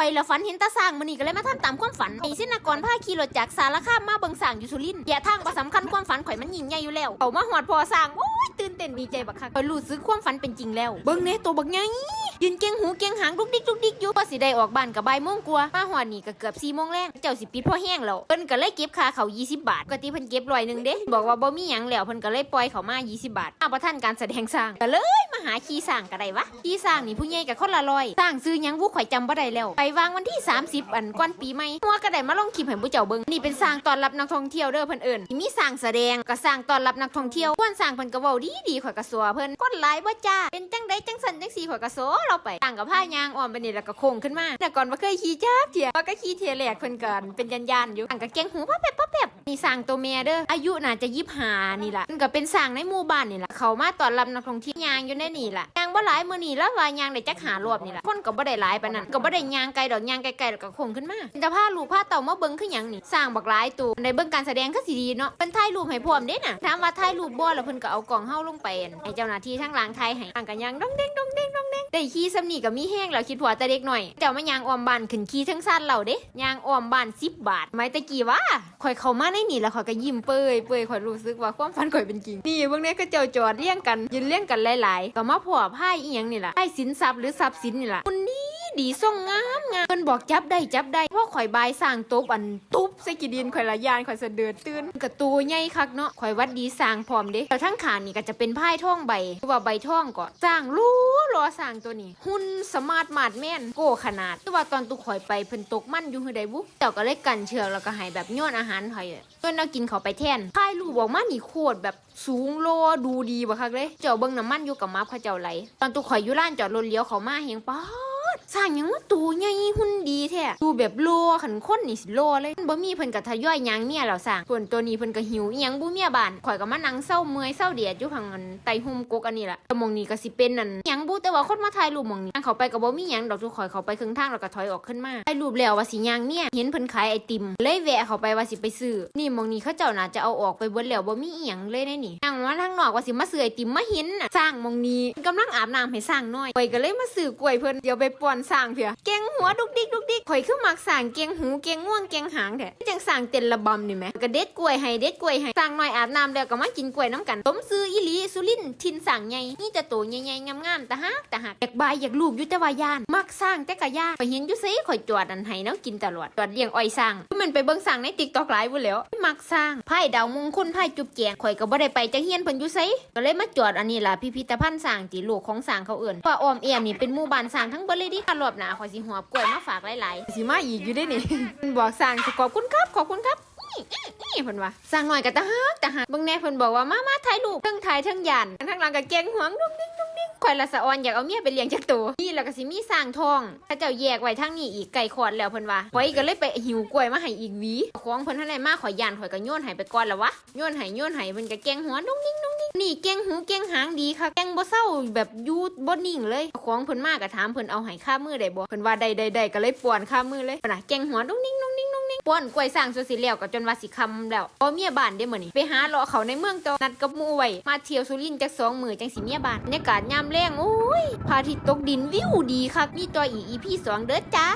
ข่อยละฝันเห็นตาสร้างมันอนี้ก็เลยมาทำตามความฝันมีสินกรพาขี่รถจากสารคามมาเบิงสร้างอยู่สุรินทร์อย่าทางประสำคัญความฝันข่อยมันยิ่งใหญ่อยู่แล้วเอามาหอดพอสร้างโอ้ยตื่นเต้นดีใจบักคักข่อยรู้สึกความฝันเป็นจริงแล้ว เบิงเน่ตัวบักใหญ่ ยืนเกียงหูเกียงหางดุกดิกดุกดิกอยู่พอสิได้ออกบ้านก็บ่ายโมงกว่ามาหอดนี่ก็เกือบ4โมงแรงเจ้าสิปิดพ่อแห้งแล้วเพิ่นก็เลยเก็บค่าเขาว20 บาทปกติเพิ่นเก็บร้อยหนึ่งเด้บอกว่าบ่มีหยังแล้วเพิ่นก็เลยปล่อยเขามา 20 บาทอ้าวบ่ทันการแสดงสร้างก็เลยมาหาขี่สร้างก็ได้วะขี่สร้างนี่ผู้ใหญ่กับคนละร้อยสร้างซื้อหยังบุข่อยจำบ่ได้แล้วไปวางวันที่ 30 อันก่อนปีใหม่หัวก็ได้มาลงคลิปให้ผู้เจ้าเบิ่งนี่เป็นสร้างตอนรับนักท่องเที่ยวเด้อเพิ่นเอิ้นมีสร้างแสดงก็สร้างตอนรับนักท่องเที่ยวควรสร้างเพิ่นก็เว้าดีๆข่อยก็สัวเพิ่นก้นหลายบ่จ้าเป็นจังได๋จังสันจังสีข่อยก็โซเราไปต่างกับผ้ายางอ่อนไปนี่แล้วก็โค้งขึ้นมาแต่ก่อนบ่เคยขี่จับเที่ยก็ขี่เทียแรกเพิ่นก็เป็นยันยันอยู่ต่างกับเก่งหูพ่อแป๊บพ่อแป๊บ นี่สร้างตัวแม่เด้อ อายุน่าจะ25นี่ล่ะมันก็เป็นสร้างในหมู่บ้านนี่ล่ะเขามาต้อนรับนักท่องเที่ยวยางอยู่ในนี่ล่ะยางบ่หลายมือนี้แล้วว่ายางได้จักหารอบนี่ล่ะคนก็บ่ได้หลายปานนั้นก็บ่ได้ยางไกลดอกยางไกลๆแล้วก็คงขึ้นมาแต่พาลูกพาเต่ามาเบิ่งคือหยังนี่สร้างบักหลายตัวในเบิ่งการแสดงก็สิดีเนาะเพิ่นถ่ายรูปให้พร้อมเด้น่ะถามว่าถ่ายรูปบ่แล้วเพิ่นก็เอากล่องเฮาลงไปให้เจ้าหน้าที่ทั้งหลังถ่ายให้อ่างกันยางดองเด้งดองเด้งดองเด้งได้ขี่ซ้ำนี่ก็มีแห้งแล้วคิดว่าแต่เด็กหน่อยเจ้ามายางอ้อมบ้านขึ้นขี่ทั้งสั้นเราเด้ยางอ้อมบ้าน10บาทไม้ตะกี้ว่าข่อยเข้ามาในนี่แล้วข่อยก็ยิ้มเปื่อยเปื่อยข่อยรู้สึกว่าความฝันข่อยเป็นจริงนี่เบื้องนี้ก็เจ้าจอดเรียงกันยืนเรียงกันหลายๆก็มาพ่อพายอีหยังนี่ล่ะไอ้สินทรัพย์หรือทรัพย์สินนี่ล่ะคนนี้ ดีส่งงามงามเพิ่นบอกจับได้จับได้เพราะข่อยบายสร้างตบอันตุ๊บใส่กีดินข่อยละยานข่อยสะเดือดตื่นกระตัวใหญ่คักเนาะข่อยวัดดีสร้างพร้อมเด้แต่ทั้งขานี่ก็จะเป็นพายท่องใบหรือว่าใบท่องก็สร้างรู้รอสร้างตัวนี้ หุ่นสมาร์ทมาดแม่นโก้ขนาดแต่ว่าตอนตุข่อยไปเพิ่นตกมั่นอยู่คือใดบุเจ้าก็เลยกันเชือกแล้วก็ให้แบบย้อนอาหารข่อยอะเพิ่นเอากินเขาไปแทนพายรูปออกมานี่โคตรแบบสูงโลดูดีบักคักเลยเจ้าเบิ่งน้ำมันอยู่กับมัฟเขาเจ้าไหลตอนตุข่อยอยู่ร้านจอดรถเลี้ยวเขามาเฮงป๊า สร้างหยังว่าตัวใหญ่หุ่นดีแท้ดูแบบโลขันคนนี่สิโลเลยบ่มีเพิ่นก็ทยอยยังเมียแล้วสร้างส่วนตัวนี้เพิ่นก็หิวอีหยังบ่เมียบ้านข่อยก็มานั่งเศร้าเมื่อยเศร้าเดียดอยู่ข้างอันไตหุ่มกกอันนี้ล่ะแต่หมองนี้ก็สิเป็นนั่นหยังบ่แต่ว่าคนมาถ่ายรูปหมองนี้เขาไปก็บ่มีหยังดอกทุกข่อยเขาไปครึ่งทางแล้วก็ถอยออกขึ้นมาถ่ายรูปแล้วว่าสิย่างเมียเห็นเพิ่นขายไอติม เลยแวะเข้าไปว่าสิไปซื้อนี่หมองนี้เขาเจ้าน่าจะเอาออกไปเบิดแล้วบ่มีอีหยังเลยในนี่นั่งมาทางนอกว่าสิมาซื้อไอติมมาเห็นน่ะสร้างหมองนี้กำลังอาบน้ำให้สร้างน้อยข่อยก็เลยมาซื้อกล้วยเพิ่นเดี๋ยวไปป้อนสร้างเพียเก่งหัวดุกดิกดุกดิกข่อยคือมักสร้างเก่งหูเก่งง่วงเก่งหางแท้จังสร้างเต้นระบำนี่แหมก็เด็ดกล้วยให้เด็ดกล้วยให้สร้างน้อยอาบน้ำแล้วก็มากินกล้วยน้ำกันต้มซื้ออีหลีสุรินทินสร้างใหญ่นี่จะโตใหญ่ๆงามๆแต่ฮักแต่ฮักอยากบายอยากลูกยู่แต่ว่ายาน มักสร้างแต่กะยานไปเห็นยู่ซิข่อยจอดอันให้เนาะกินตลอดจอดเลี้ยงอ้อยสร้างมันไปเบิ่งสร้างใน TikTok หลายพุ่นแล้วมักสร้างไพ่ดาวมงคลไพ่จุบแจงข่อยก็บ่ได้ไปจักเฮียนเพิ่นอยู่ไสก็เลยมาจอดอันนี้ล่ะพิพิธภัณฑ์สร้างที่ลูกของสร้างเขาเอิ้นว่าออมเอี่ยมนี่เป็นหมู่บ้านสร้างทั้งเบิดเลยดิรอบหน้าข่อยสิหอบกล้วยมาฝากหลายๆสิมาอีกอยู่ได้นี่เพิ่นบอกสร้างสิขอบคุณครับขอบคุณครับนี่เพิ่นว่าสร้างหน่อยก็ตะฮักตะฮักเบิ่งแน่เพิ่นบอกว่ามามาถ่ายรูปทั้งถ่ายทั้งยันทั้งหลังก็เก่งหวงดุ้งดิ้งดุ้งดิ้งข่อยละสะออนอยากเอาเมียไปเลี้ยงจักตัวนี่แล้วก็สิมีสร้างทองเขาเจ้าแยกไว้ทางนี้อีกไก่ขอดแล้วเพิ่นว่าข่อยก็เลยไปหิวกล้วยมาให้อีกหวีของเพิ่นทันได้มาข่อยย่านข่อยก็โยนให้ไปก่อนแล้ววะโยนให้โยนให้เพิ่นก็เก่งหัวดุ้งดิ้งดุ้ง นี่เก่งหูเก่งหางดีค่ะเก่งบ่เศร้าแบบยู่บ่นิ่งเลยของเพิ่นมาก็ถามเพิ่นเอาให้ค่ามือได้บ่เพิ่นว่าได้ได้ได้ก็เลยป่วนค่ามือเลยนน่ะเก่งหัวดุ้งดิ้งดุ้งดิ้งดุ้งดิ้งป่วนกล้วยสร้างสุดสิแล้วก็จนว่าสิคำแล้วบ่เมียบ้านเด้มื้อนี้ไปหาเลาะเขาในเมืองต่อนัดกับหมู่ไว้มาเที่ยวสุรินทร์จักสองมื้อจังสิเมียบ้านบรรยากาศยามแลงโอ้ยพระอาทิตย์ตกดินวิวดีคักมีตัวอี EP สองเด้อจ้า